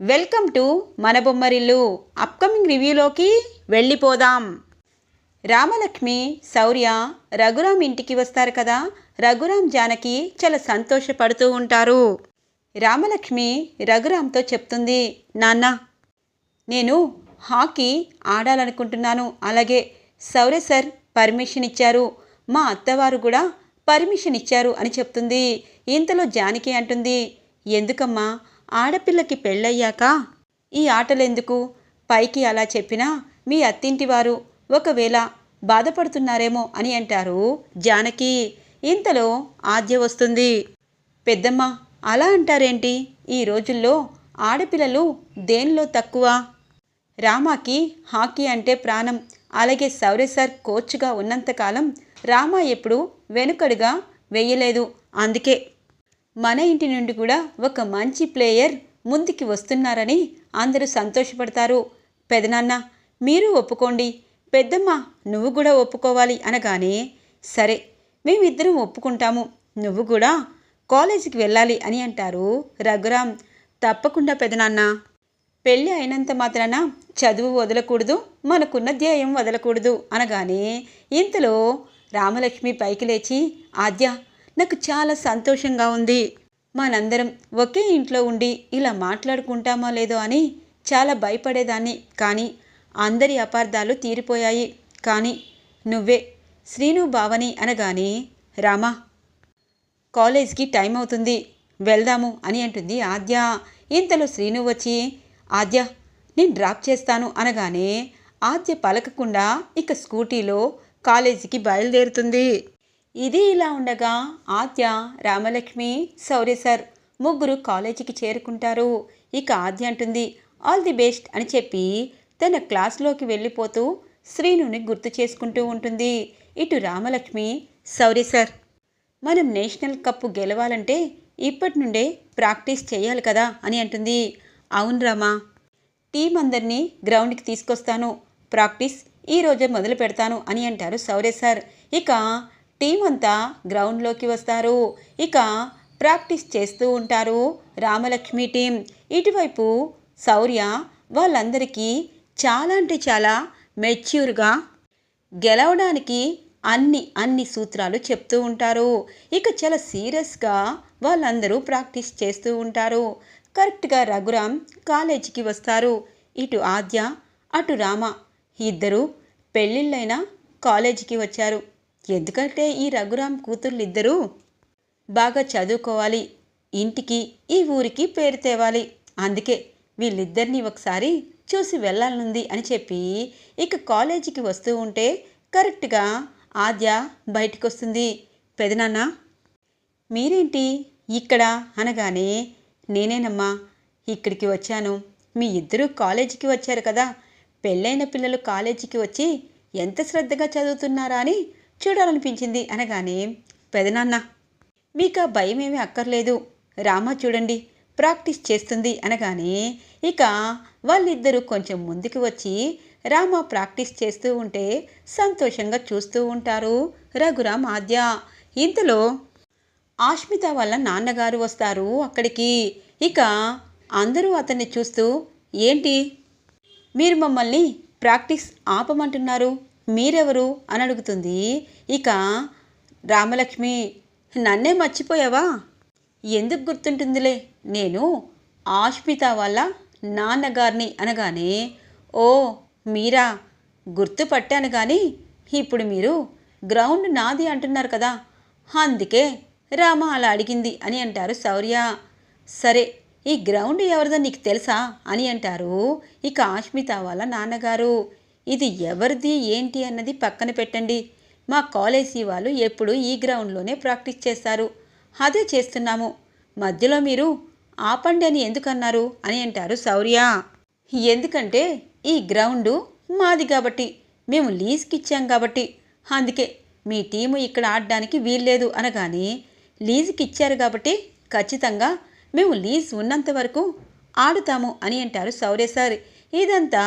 Welcome to మన Bommarillu. Upcoming రివ్యూలోకి వెళ్ళిపోదాం. రామలక్ష్మి శౌర్య రఘురామ్ ఇంటికి వస్తారు కదా? రఘురామ్ జానకి చాలా సంతోషపడుతూ ఉంటారు. రామలక్ష్మి రఘురామ్తో చెప్తుంది నాన్న నేను హాకీ ఆడాలనుకుంటున్నాను. అలాగే శౌర్య సార్ పర్మిషన్ ఇచ్చారు. మా అత్తవారు కూడా పర్మిషన్ ఇచ్చారు అని చెప్తుంది. ఇంతలో జానకి అంటుంది ఎందుకమ్మా? ఆడపిల్లకి పెళ్ళయ్యాక? ఈ ఆటలెందుకు? పైకి అలా చెప్పినా మీ అత్తింటి వారు ఒకవేళ బాధపడుతున్నారేమో అని అంటారు జానకి. ఇంతలో ఆద్య వస్తుంది. పెద్దమ్మ అలా అంటారేంటి? ఈ రోజుల్లో ఆడపిల్లలు దేనిలో తక్కువ? రామాకి హాకీ అంటే ప్రాణం. అలాగే శౌర్య సార్ కోచ్గా ఉన్నంతకాలం రామా ఎప్పుడు వెనుకడుగా వెయ్యలేదు అందుకే మన ఇంటి నుండి కూడా ఒక మంచి ప్లేయర్ ముందుకి వస్తున్నారని అందరూ సంతోషపడతారు. పెదనాన్న మీరు ఒప్పుకోండి. పెద్దమ్మ నువ్వు కూడా ఒప్పుకోవాలి అనగానే సరే మేమిద్దరం ఒప్పుకుంటాము. నువ్వు కూడా కాలేజీకి వెళ్ళాలి అని అంటారు రఘురామ్. తప్పకుండా పెదనాన్న. పెళ్ళి అయినంత మాత్రాన చదువు వదలకూడదు మనకున్న ధ్యేయం వదలకూడదు అనగానే ఇంతలో రామలక్ష్మి పైకి లేచి ఆద్య నాకు చాలా సంతోషంగా ఉంది. మనందరం ఒకే ఇంట్లో ఉండి ఇలా మాట్లాడుకుంటామో లేదో అని చాలా భయపడేదాన్ని. కానీ అందరి అపార్థాలు తీరిపోయాయి. కానీ నువ్వే శ్రీను భావని అనగానే రామా కాలేజ్కి టైం అవుతుంది. వెళ్దాము అని అంటుంది ఆద్య. ఇంతలో శ్రీను వచ్చి ఆద్య నేను డ్రాప్ చేస్తాను అనగానే ఆద్య పలకకుండా ఇక స్కూటీలో కాలేజీకి బయలుదేరుతుంది. ఇది ఇలా ఉండగా ఆద్య రామలక్ష్మి శౌర్య సార్ ముగ్గురు కాలేజీకి చేరుకుంటారు. ఇక ఆద్య అంటుంది ఆల్ ది బెస్ట్ అని చెప్పి తన క్లాస్లోకి వెళ్ళిపోతూ శ్రీనుని గుర్తు చేసుకుంటూ ఉంటుంది. ఇటు రామలక్ష్మి శౌర్య సార్ మనం నేషనల్ కప్పు గెలవాలంటే ఇప్పటి నుండే ప్రాక్టీస్ చేయాలి కదా అని అంటుంది. అవును రామా టీం అందరినీ గ్రౌండ్కి తీసుకొస్తాను ప్రాక్టీస్ ఈ రోజే మొదలు పెడతాను అని అంటారు సౌరే సార్. ఇక టీం అంతా గ్రౌండ్లోకి వస్తారు. ఇక ప్రాక్టీస్ చేస్తూ ఉంటారు రామలక్ష్మి టీం. ఇటువైపు శౌర్య వాళ్ళందరికీ చాలా అంటే చాలా మెచ్యూర్గా గెలవడానికి అన్ని అన్ని సూత్రాలు చెప్తూ ఉంటారు. ఇక చాలా సీరియస్గా వాళ్ళందరూ ప్రాక్టీస్ చేస్తూ ఉంటారు. కరెక్ట్గా రఘురామ్ కాలేజీకి వస్తారు. ఇటు ఆద్య అటు రామ ఇద్దరు పెళ్ళిళ్ళైన కాలేజీకి వచ్చారు. ఎందుకంటే ఈ రఘురామ్ కూతుర్లిద్దరూ బాగా చదువుకోవాలి ఇంటికి ఈ ఊరికి పేరు తేవాలి. అందుకే వీళ్ళిద్దరినీ ఒకసారి చూసి వెళ్ళాలనుంది అని చెప్పి ఇక కాలేజీకి వస్తూ ఉంటే కరెక్ట్గా ఆద్య బయటకు వస్తుంది పెదనాన్న మీరేంటి ఇక్కడ అనగానే నేనేనమ్మా ఇక్కడికి వచ్చాను. మీ ఇద్దరూ కాలేజీకి వచ్చారు కదా. పెళ్ళైన పిల్లలు కాలేజీకి వచ్చి ఎంత శ్రద్ధగా చదువుతున్నారా అని చూడాలనిపించింది అనగానే పెదనాన్న మీకు ఆ భయం ఏమీ అక్కర్లేదు. రామ చూడండి ప్రాక్టీస్ చేస్తుంది అనగానే ఇక వాళ్ళిద్దరూ కొంచెం ముందుకు వచ్చి రామ ప్రాక్టీస్ చేస్తూ ఉంటే సంతోషంగా చూస్తూ ఉంటారు రఘురామ్ ఆద్య. ఇంతలో ఆష్మిత వాళ్ళ నాన్నగారు వస్తారు అక్కడికి. ఇక అందరూ అతన్ని చూస్తూ ఏంటి? మీరు మమ్మల్ని ప్రాక్టీస్ ఆపమంటున్నారు. మీరెవరు? అని అడుగుతుంది. ఇక రామలక్ష్మి నన్నే మర్చిపోయావా? ఎందుకు గుర్తుంటుందిలే? నేను ఆష్మిత వాళ్ళ నాన్నగారిని అనగానే ఓ మీరా గుర్తుపట్టాను కానీ ఇప్పుడు మీరు గ్రౌండ్ నాది అంటున్నారు కదా? అందుకే రామ అలా అడిగింది అని అంటారు శౌర్య. సరే ఈ గ్రౌండ్ ఎవరిదో నీకు తెలుసా? అని అంటారు ఇక ఆష్మిత వాళ్ళ నాన్నగారు. ఇది ఎవరిది ఏంటి అన్నది పక్కన పెట్టండి. మా కాలేజీ వాళ్ళు ఎప్పుడు ఈ గ్రౌండ్లోనే ప్రాక్టీస్ చేస్తారు. అదే చేస్తున్నాము. మధ్యలో మీరు ఆపండి అని ఎందుకన్నారు అని అంటారు శౌర్య. ఎందుకంటే ఈ గ్రౌండు మాది కాబట్టి మేము లీజ్కి ఇచ్చాం కాబట్టి. అందుకే మీ టీము ఇక్కడ ఆడడానికి వీల్లేదు అనగానే లీజుకి ఇచ్చారు కాబట్టి ఖచ్చితంగా మేము లీజ్ ఉన్నంత వరకు ఆడుతాము అని అంటారు సౌర్య సార్. ఇదంతా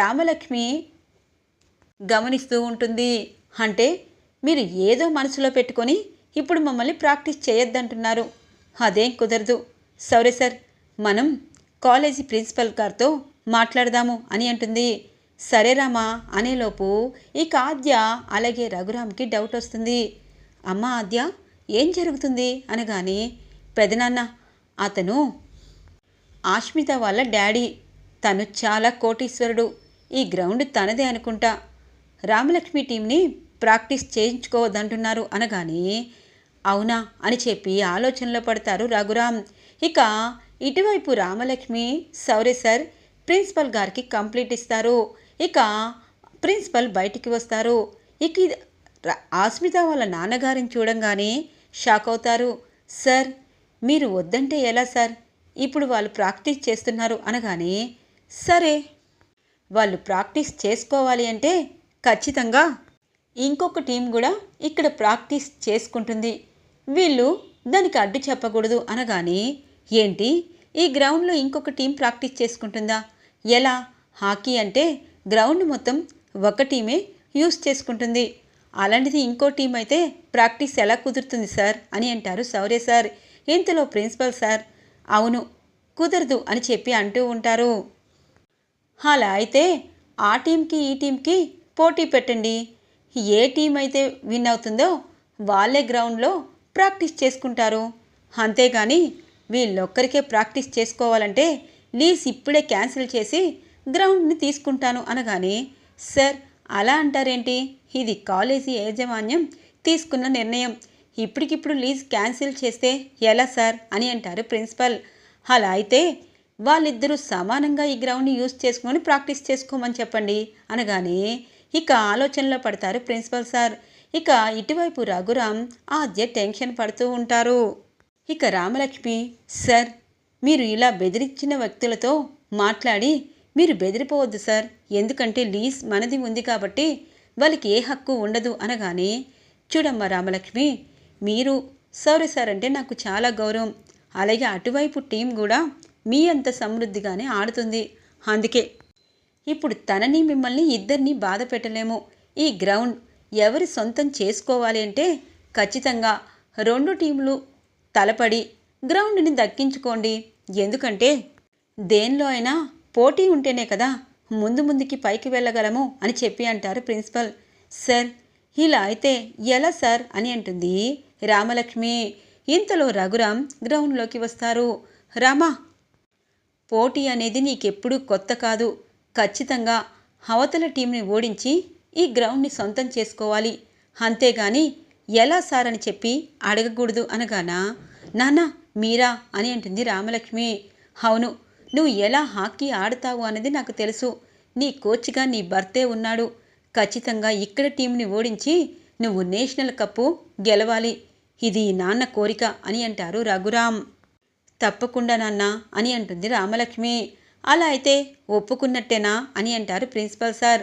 రామలక్ష్మి గమనిస్తూ ఉంటుంది. అంటే మీరు ఏదో మనసులో పెట్టుకొని ఇప్పుడు మమ్మల్ని ప్రాక్టీస్ చేయొద్దంటున్నారు. అదేం కుదరదు. సౌరే సార్ మనం కాలేజీ ప్రిన్సిపల్ గారితో మాట్లాడదాము అని అంటుంది. సరే రామా అనేలోపు ఇక ఆద్య అలాగే రఘురామ్కి డౌట్ వస్తుంది. అమ్మ ఆద్య ఏం జరుగుతుంది? అనగానే పెదనాన్న అతను ఆష్మిత వాళ్ళ డాడీ. తను చాలా కోటీశ్వరుడు. ఈ గ్రౌండ్ తనదే అనుకుంటా. రామలక్ష్మి టీంని ప్రాక్టీస్ చేయించుకోవద్దంటున్నారు అనగానే అవునా అని చెప్పి ఆలోచనలో పడతారు రఘురామ్. ఇక ఇటువైపు రామలక్ష్మి సౌరే సార్ ప్రిన్సిపల్ గారికి కంప్లీట్ ఇస్తారు. ఇక ప్రిన్సిపల్ బయటికి వస్తారు. ఇక ఆస్మిత వాళ్ళ నాన్నగారిని చూడంగానే షాక్ అవుతారు. సార్ మీరు వద్దంటే ఎలా సార్? ఇప్పుడు వాళ్ళు ప్రాక్టీస్ చేస్తున్నారు అనగానే సరే వాళ్ళు ప్రాక్టీస్ చేసుకోవాలి అంటే ఖచ్చితంగా ఇంకొక టీం కూడా ఇక్కడ ప్రాక్టీస్ చేసుకుంటుంది. వీళ్ళు దానికి అడ్డు చెప్పకూడదు అనగానే ఏంటి? ఈ గ్రౌండ్లో ఇంకొక టీం ప్రాక్టీస్ చేసుకుంటుందా? ఎలా? హాకీ అంటే గ్రౌండ్ మొత్తం ఒక టీమే యూస్ చేసుకుంటుంది. అలాంటిది ఇంకో టీం అయితే ప్రాక్టీస్ ఎలా కుదురుతుంది సార్? అని అంటారు సౌర్య సార్. ఇంతలో ప్రిన్సిపల్ సార్ అవును కుదరదు అని చెప్పి అంటూ ఉంటారు. అలా అయితే ఆ టీంకి ఈ టీంకి పోటీ పెట్టండి. ఏ టీం అయితే విన్ అవుతుందో వాళ్ళే గ్రౌండ్లో ప్రాక్టీస్ చేసుకుంటారు. అంతేగాని వీళ్ళొక్కరికే ప్రాక్టీస్ చేసుకోవాలంటే లీజ్ ఇప్పుడే క్యాన్సిల్ చేసి గ్రౌండ్ని తీసుకుంటాను అనగానే సార్ అలా అంటారేంటి? ఇది కాలేజీ యాజమాన్యం తీసుకున్న నిర్ణయం. ఇప్పటికిప్పుడు లీజ్ క్యాన్సిల్ చేస్తే ఎలా సార్? అని అంటారు ప్రిన్సిపల్. అలా అయితే వాళ్ళిద్దరూ సమానంగా ఈ గ్రౌండ్ని యూజ్ చేసుకొని ప్రాక్టీస్ చేసుకోమని చెప్పండి అనగానే ఇక ఆలోచనలో పడతారు ప్రిన్సిపల్ సార్. ఇక ఇటువైపు రఘురామ్ ఆద్య టెన్షన్ పడుతూ ఉంటారు. ఇక రామలక్ష్మి సార్ మీరు ఇలా బెదిరించిన వ్యక్తులతో మాట్లాడి మీరు బెదిరిపోవద్దు సార్. ఎందుకంటే లీజ్ మనది ఉంది కాబట్టి వాళ్ళకి ఏ హక్కు ఉండదు అనగానే చూడమ్మా రామలక్ష్మి మీరు సౌర్య సార్ అంటే నాకు చాలా గౌరవం. అలాగే అటువైపు టీం కూడా మీ అంత సమృద్ధిగానే ఆడుతుంది. అందుకే ఇప్పుడు తనని మిమ్మల్ని ఇద్దరిని బాధ పెట్టలేము. ఈ గ్రౌండ్ ఎవరి సొంతం చేసుకోవాలి అంటే ఖచ్చితంగా రెండు టీంలు తలపడి గ్రౌండ్ని దక్కించుకోండి. ఎందుకంటే దేనిలో అయినా పోటీ ఉంటేనే కదా ముందు ముందుకి పైకి వెళ్ళగలము అని చెప్పి అంటారు ప్రిన్సిపల్. సార్ ఇలా అయితే ఎలా సార్ అని అంటుంది రామలక్ష్మి. ఇంతలో రఘురామ్ గ్రౌండ్లోకి వస్తారు. రామా పోటీ అనేది నీకెప్పుడూ కొత్త కాదు. ఖచ్చితంగా అవతల టీంని ఓడించి ఈ గ్రౌండ్ని సొంతం చేసుకోవాలి. అంతేగాని ఎలా సార్ అని చెప్పి అడగకూడదు అనగానా నాన్న మీరా అని అంటుంది రామలక్ష్మి. అవును నువ్వు ఎలా హాకీ ఆడతావు అనేది నాకు తెలుసు. నీ కోచ్గా నీ భర్తే ఉన్నాడు. ఖచ్చితంగా ఇక్కడ టీంని ఓడించి నువ్వు నేషనల్ కప్పు గెలవాలి. ఇది నాన్న కోరిక అని అంటారు రఘురామ్. తప్పకుండా నాన్న అని అంటుంది రామలక్ష్మి. అలా అయితే ఒప్పుకున్నట్టేనా అని అంటారు ప్రిన్సిపల్ సార్.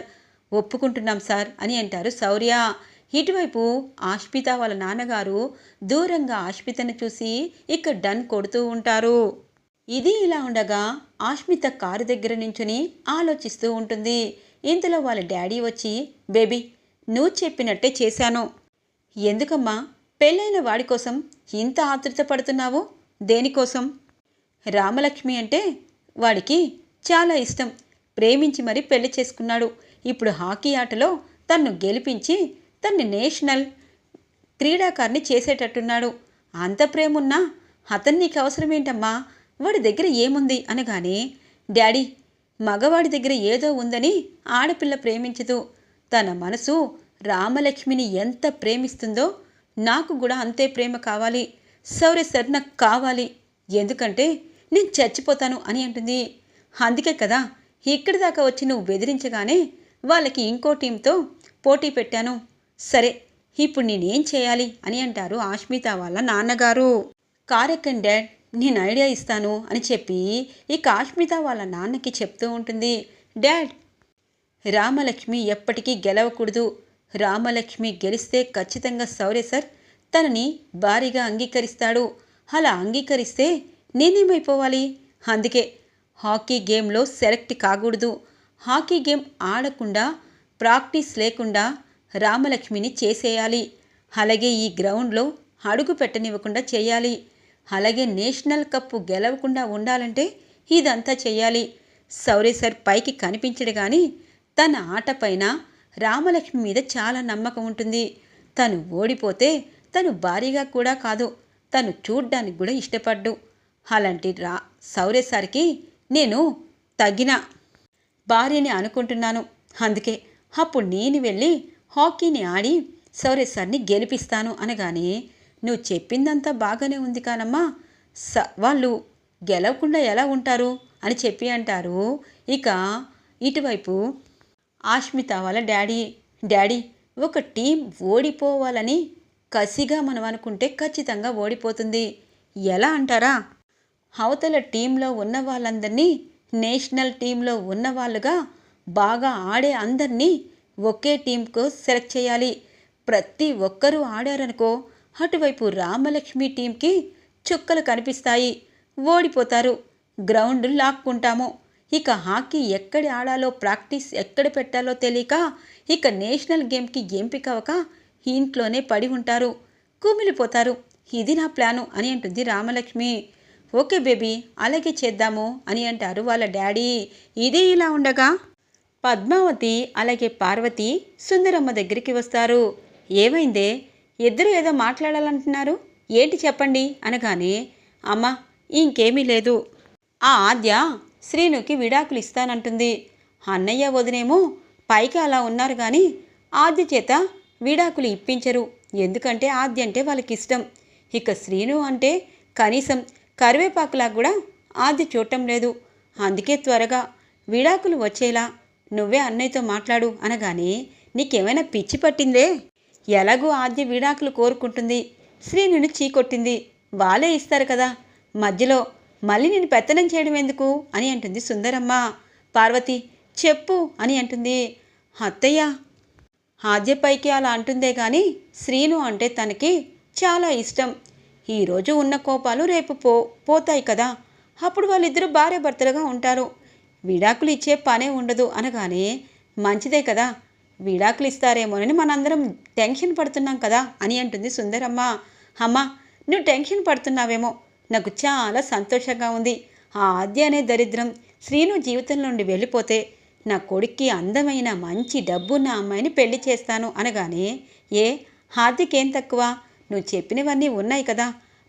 ఒప్పుకుంటున్నాం సార్ అని అంటారు శౌర్య. ఇటువైపు ఆష్పిత వాళ్ళ నాన్నగారు దూరంగా ఆష్పితను చూసి ఇక డన్ కొడుతూ ఉంటారు. ఇది ఇలా ఉండగా ఆష్మిత కారు దగ్గర నుంచుని ఆలోచిస్తూ ఉంటుంది. ఇంతలో వాళ్ళ డాడీ వచ్చి బేబీ నువ్వు చెప్పినట్టే చేశాను. ఎందుకమ్మా? పెళ్ళైన వాడి కోసం ఇంత ఆతృత పడుతున్నావు? దేనికోసం? రామలక్ష్మి అంటే వాడికి చాలా ఇష్టం. ప్రేమించి మరీ పెళ్ళి చేసుకున్నాడు. ఇప్పుడు హాకీ ఆటలో తన్ను గెలిపించి తన్ని నేషనల్ క్రీడాకారిని చేసేటట్టున్నాడు. అంత ప్రేమున్నా అతను నీకు అవసరమేంటమ్మా? వాడి దగ్గర ఏముంది? అనగానే డాడీ మగవాడి దగ్గర ఏదో ఉందని ఆడపిల్ల ప్రేమించదు. తన మనసు రామలక్ష్మిని ఎంత ప్రేమిస్తుందో నాకు కూడా అంతే ప్రేమ కావాలి. సౌర్య సార్ నాకు కావాలి. ఎందుకంటే నేను చచ్చిపోతాను అని అంటుంది. అందుకే కదా ఇక్కడి దాకా వచ్చి నువ్వు బెదిరించగానే వాళ్ళకి ఇంకో టీంతో పోటీ పెట్టాను. సరే ఇప్పుడు నేనేం చేయాలి అని అంటారు ఆష్మిత వాళ్ళ నాన్నగారు. కారెక్కన్ డాడ్ నేను ఐడియా ఇస్తాను అని చెప్పి ఇక ఆష్మిత వాళ్ళ నాన్నకి చెప్తూ ఉంటుంది. డాడ్ రామలక్ష్మి ఎప్పటికీ గెలవకూడదు. రామలక్ష్మి గెలిస్తే ఖచ్చితంగా సౌర్య సార్ తనని భారీగా అంగీకరిస్తాడు. అలా అంగీకరిస్తే నేనేమైపోవాలి? అందుకే హాకీ గేమ్లో సెలెక్ట్ కాకూడదు. హాకీ గేమ్ ఆడకుండా ప్రాక్టీస్ లేకుండా రామలక్ష్మిని చేసేయాలి. అలాగే ఈ గ్రౌండ్లో అడుగు పెట్టనివ్వకుండా చేయాలి. అలాగే నేషనల్ కప్పు గెలవకుండా ఉండాలంటే ఇదంతా చేయాలి. సౌరే సార్ పైకి కనిపించడు కానీ తన ఆట పైన రామలక్ష్మి మీద చాలా నమ్మకం ఉంటుంది. తను ఓడిపోతే తను భారీగా కూడా కాదు. తను చూడ్డానికి కూడా ఇష్టపడ్డు. అలాంటి రా సౌరే సార్కి నేను తగిన భార్యని అనుకుంటున్నాను. అందుకే అప్పుడు నేను వెళ్ళి హాకీని ఆడి సౌరేశ్వర్ని సార్ని గెలిపిస్తాను అనగానే నువ్వు చెప్పిందంతా బాగానే ఉంది కానమ్మా. స వాళ్ళు గెలవకుండా ఎలా ఉంటారు అని చెప్పి అంటారు. ఇక ఇటువైపు ఆష్మిత వాళ్ళ డాడీ డాడీ ఒక టీం ఓడిపోవాలని కసిగా మనం అనుకుంటే ఖచ్చితంగా ఓడిపోతుంది. ఎలా అంటారా? అవతల టీంలో ఉన్న వాళ్ళందరినీ నేషనల్ టీంలో ఉన్న వాళ్ళుగా బాగా ఆడే అందరినీ ఒకే టీంకు సెలెక్ట్ చేయాలి. ప్రతి ఒక్కరూ ఆడారనుకో అటువైపు రామలక్ష్మి టీంకి చుక్కలు కనిపిస్తాయి. ఓడిపోతారు. గ్రౌండ్ లాక్కుంటాము. ఇక హాకీ ఎక్కడ ఆడాలో ప్రాక్టీస్ ఎక్కడ పెట్టాలో తెలియక ఇక నేషనల్ గేమ్కి ఎంపిక అవక ఇంట్లోనే పడి ఉంటారు. కుమిలిపోతారు. ఇది నా ప్లాను అని అంటుంది రామలక్ష్మి. ఓకే బేబీ అలాగే చేద్దాము అని అంటారు వాళ్ళ డాడీ. ఇదే ఇలా ఉండగా పద్మావతి అలాగే పార్వతి సుందరమ్మ దగ్గరికి వస్తారు. ఏమైందే? ఇద్దరు ఏదో మాట్లాడాలంటున్నారు? ఏంటి చెప్పండి? అనగానే అమ్మ ఇంకేమీ లేదు. ఆ ఆద్య శ్రీనుకి విడాకులు ఇస్తానంటుంది. అన్నయ్య వదినేమో పైకి అలా ఉన్నారు కానీ ఆద్య చేత విడాకులు ఇప్పించరు. ఎందుకంటే ఆద్య అంటే వాళ్ళకి ఇష్టం ఇక శ్రీను అంటే కనీసం కరివేపాకులా కూడా ఆద్య చూడటం లేదు. అందుకే త్వరగా విడాకులు వచ్చేలా నువ్వే అన్నయ్యతో మాట్లాడు అనగానే నీకేమైనా పిచ్చి పట్టిందే? ఎలాగూ ఆద్య విడాకులు కోరుకుంటుంది. శ్రీనుని చీకొట్టింది. వాళ్ళే ఇస్తారు కదా. మధ్యలో మళ్ళీ నేను పెత్తనం చేయడం ఎందుకు? అని అంటుంది సుందరమ్మ. పార్వతి చెప్పు అని అంటుంది. అత్తయ్య ఆద్యపైకి అలా అంటుందే కానీ శ్రీను అంటే తనకి చాలా ఇష్టం. ఈరోజు ఉన్న కోపాలు రేపు పో పోతాయి కదా. అప్పుడు వాళ్ళిద్దరూ భార్య భర్తలుగా ఉంటారు. విడాకులు ఇచ్చే పనే ఉండదు అనగానే మంచిదే కదా. విడాకులు ఇస్తారేమోనని మనందరం టెన్షన్ పడుతున్నాం కదా అని అంటుంది సుందరమ్మ. అమ్మ నువ్వు టెన్షన్ పడుతున్నావేమో. నాకు చాలా సంతోషంగా ఉంది. ఆ ఆద్య అనే దరిద్రం శ్రీను జీవితం నుండి వెళ్ళిపోతే నా కొడుక్కి అందమైన మంచి డబ్బున్న అమ్మాయిని పెళ్ళి చేస్తాను అనగానే ఏ ఆద్యకేం తక్కువ? నువ్వు చెప్పినవన్నీ ఉన్నాయి కదా.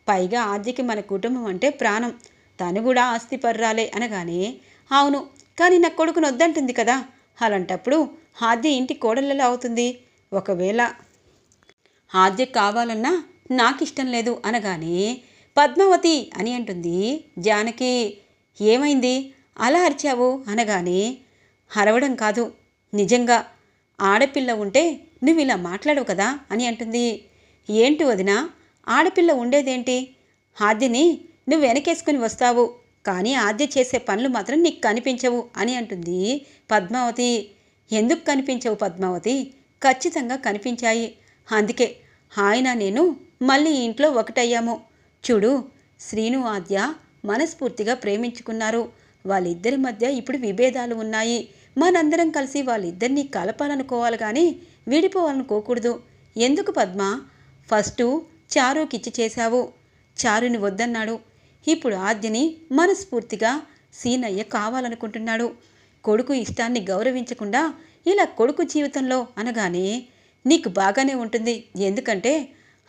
పైగా ఆద్యకి మన కుటుంబం అంటే ప్రాణం. తను కూడా ఆస్తి పర్రాలే అనగానే అవును కానీ నా కొడుకును వద్దంటుంది కదా. అలాంటప్పుడు ఆద్య ఇంటి కోడలలో అవుతుంది. ఒకవేళ ఆద్య కావాలన్నా నాకిష్టం లేదు అనగానే పద్మావతి అని అంటుంది జానకి ఏమైంది? అలా అరిచావు అనగానే అరవడం కాదు నిజంగా ఆడపిల్ల ఉంటే నువ్వు ఇలా మాట్లాడవు కదా అని అంటుంది. ఏంటి వదిన? ఆడపిల్ల ఉండేదేంటి? ఆద్యని నువ్వు వెనకేసుకుని వస్తావు. కానీ ఆద్య చేసే పనులు మాత్రం నీకు కనిపించవు అని అంటుంది పద్మావతి. ఎందుకు కనిపించవు పద్మావతి? ఖచ్చితంగా కనిపించాయి. అందుకే ఆయన నేను మళ్ళీ ఇంట్లో ఒకటయ్యాము. చూడు శ్రీను ఆద్య మనస్ఫూర్తిగా ప్రేమించుకున్నారు. వాళ్ళిద్దరి మధ్య ఇప్పుడు విభేదాలు ఉన్నాయి. మనందరం కలిసి వాళ్ళిద్దరినీ కలపాలనుకోవాలి కానీ విడిపోవాలనుకోకూడదు. ఎందుకు పద్మ? ఫస్టు చారుకిచ్చి చేశావు. చారుని వద్దన్నాడు. ఇప్పుడు ఆద్యని మనస్ఫూర్తిగా సీనయ్య కావాలనుకుంటున్నాడు. కొడుకు ఇష్టాన్ని గౌరవించకుండా ఇలా కొడుకు జీవితంలో అనగానే నీకు బాగానే ఉంటుంది. ఎందుకంటే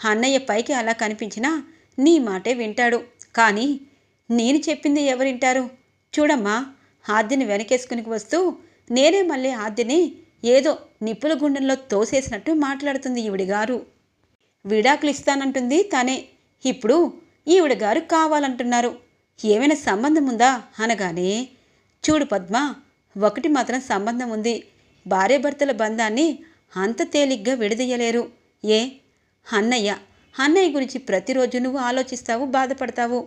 అన్నయ్య పైకి అలా కనిపించినా నీ మాటే వింటాడు. కానీ నేను చెప్పింది ఎవరింటారు? చూడమ్మా ఆద్యని వెనకేసుకుని వస్తూ నేనే మళ్ళీ ఆద్యని ఏదో నిప్పుల గుండంలో తోసేసినట్టు మాట్లాడుతుంది ఈవిడి గారు. విడాకులు ఇస్తానంటుంది తనే. ఇప్పుడు ఈవిడ గారు కావాలంటున్నారు. ఏమైనా సంబంధం ఉందా? అనగానే చూడు పద్మ ఒకటి మాత్రం సంబంధం ఉంది. భార్యాభర్తల బంధాన్ని అంత తేలిగ్గా విడదీయలేరు. ఏ? అన్నయ్య. అన్నయ్య గురించి ప్రతిరోజు నువ్వు ఆలోచిస్తావు బాధపడతావు.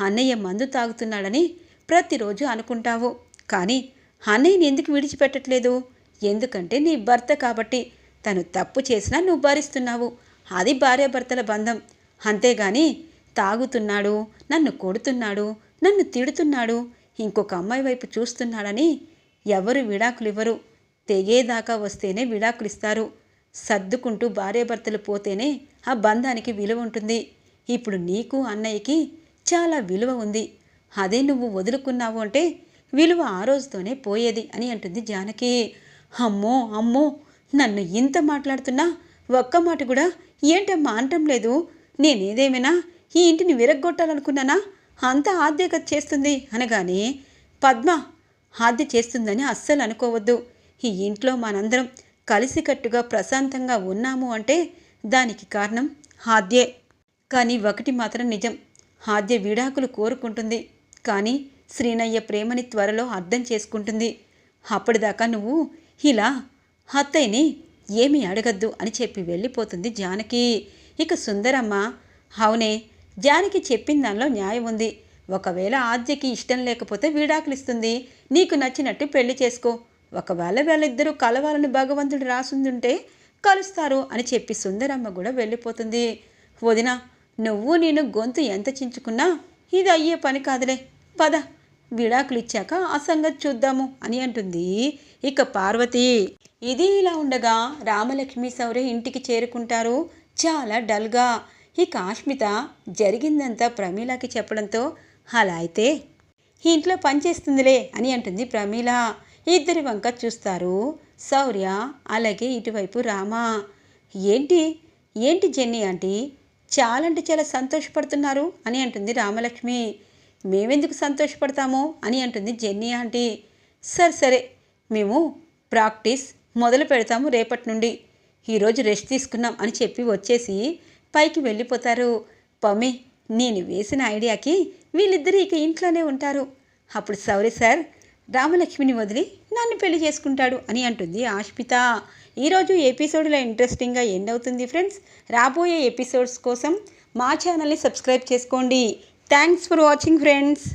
అన్నయ్య మందు తాగుతున్నాడని ప్రతిరోజు అనుకుంటావు. కానీ అన్నయ్యని ఎందుకు విడిచిపెట్టట్లేదు? ఎందుకంటే నీ భర్త కాబట్టి తను తప్పు చేసినా నువ్వు భరిస్తున్నావు. అది భార్యాభర్తల బంధం. అంతేగాని తాగుతున్నాడు నన్ను కొడుతున్నాడు నన్ను తిడుతున్నాడు ఇంకొక అమ్మాయి వైపు చూస్తున్నాడని ఎవరు విడాకులు ఇవ్వరు తెగేదాకా వస్తేనే విడాకులు ఇస్తారు సర్దుకుంటూ భార్యాభర్తలు పోతేనే ఆ బంధానికి విలువ ఉంటుంది. ఇప్పుడు నీకు అన్నయ్యకి చాలా విలువ ఉంది. అదే నువ్వు వదులుకున్నావు అంటే విలువ ఆ రోజుతోనే పోయేది అని అంటుంది జానకి. అమ్మో అమ్మో నన్ను ఇంత మాట్లాడుతున్నా ఒక్క మాట కూడా ఏంటమ్మా అనటం లేదు? నేనేదేమైనా ఈ ఇంటిని విరగ్గొట్టాలనుకున్నానా? అంత ఆద్యత చేస్తుంది అనగానే పద్మ ఆద్య చేస్తుందని అస్సలు అనుకోవద్దు. ఈ ఇంట్లో మనందరం కలిసికట్టుగా ప్రశాంతంగా ఉన్నాము అంటే దానికి కారణం ఆద్యే. కానీ ఒకటి మాత్రం నిజం ఆద్య విడాకులు కోరుకుంటుంది. కానీ శ్రీనయ్య ప్రేమని త్వరలో అర్థం చేసుకుంటుంది. అప్పటిదాకా నువ్వు ఇలా అత్తయ్యని ఏమీ అడగద్దు అని చెప్పి వెళ్ళిపోతుంది జానకి. ఇక సుందరమ్మ అవునే జానకి చెప్పిన దానిలో న్యాయం ఉంది. ఒకవేళ ఆద్యకి ఇష్టం లేకపోతే విడాకులిస్తుంది. నీకు నచ్చినట్టు పెళ్ళి చేసుకో. ఒకవేళ వాళ్ళిద్దరూ కలవాలని భగవంతుడు రాసుందుంటే కలుస్తారు అని చెప్పి సుందరమ్మ కూడా వెళ్ళిపోతుంది. వదిన నువ్వు నేను గొంతు ఎంత చించుకున్నా ఇది అయ్యే పని కాదులే. పద విడాకులు ఇచ్చాక ఆ సంగతి చూద్దాము అని అంటుంది ఇక పార్వతి. ఇది ఇలా ఉండగా రామలక్ష్మి సౌర్య ఇంటికి చేరుకుంటారు. చాలా డల్గా. ఇక కాశ్మిత జరిగిందంతా ప్రమీలాకి చెప్పడంతో అలా అయితే ఈ ఇంట్లో పనిచేస్తుందిలే అని అంటుంది ప్రమీల. ఇద్దరి వంక చూస్తారు. శౌర్య అలాగే ఇటువైపు రామ. ఏంటి? ఏంటి జెన్నీ ఆంటీ? చాలా అంటే చాలా సంతోషపడుతున్నారు అని అంటుంది రామలక్ష్మి. మేమెందుకు సంతోషపడతాము అని అంటుంది జెన్నీ ఆంటీ. సరే సరే. మేము ప్రాక్టీస్ మొదలు పెడతాము రేపటి నుండి. ఈరోజు రెస్ట్ తీసుకున్నాం అని చెప్పి వచ్చేసి పైకి వెళ్ళిపోతారు. పమి నేను వేసిన ఐడియాకి వీళ్ళిద్దరూ ఇక ఇంట్లోనే ఉంటారు. అప్పుడు సౌరి సార్ రామలక్ష్మిని వదిలి నన్ను పెళ్ళి చేసుకుంటాడు అని అంటుంది ఆష్మిత. ఈరోజు ఎపిసోడ్లో ఇంట్రెస్టింగ్గా ఎండ్ అవుతుంది ఫ్రెండ్స్. రాబోయే ఎపిసోడ్స్ కోసం మా ఛానల్ని సబ్స్క్రైబ్ చేసుకోండి. Thanks for watching friends.